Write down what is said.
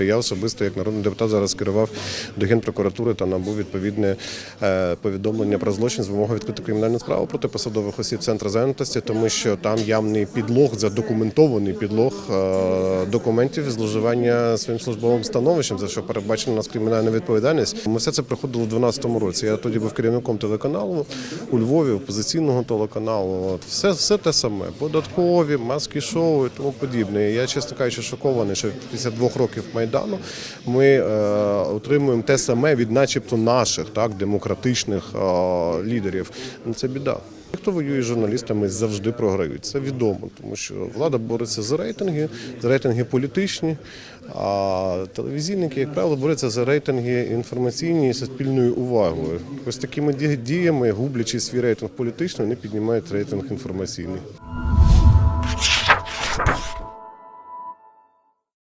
Я особисто, як народний депутат, зараз керував до генпрокуратури та набув відповідне е, повідомлення про злочин з вимогою відкрити кримінальну справу проти посадових осіб центру зайнятості, тому що там явний підлог, задокументований підлог е, документів зловживання своїм службовим становищем, за що передбачена нас кримінальна відповідальність. Ми все це приходило в 2012 році. Я тоді був керівником телеканалу у Львові, опозиційного телеканалу. Все, все те саме. Податкові, маски шоу і тому подібне. Я, чесно кажучи, шокований, що після двох років майдану ми е, отримуємо те саме від, начебто, наших так демократичних е, лідерів. Ну це біда. Хто воює з журналістами, завжди програють. Це відомо, тому що влада бореться за рейтинги, за рейтинги політичні, а телевізійники, як правило, борються за рейтинги інформаційні і суспільною увагою. Ось такими діями, гублячи свій рейтинг політичний, вони піднімають рейтинг інформаційний.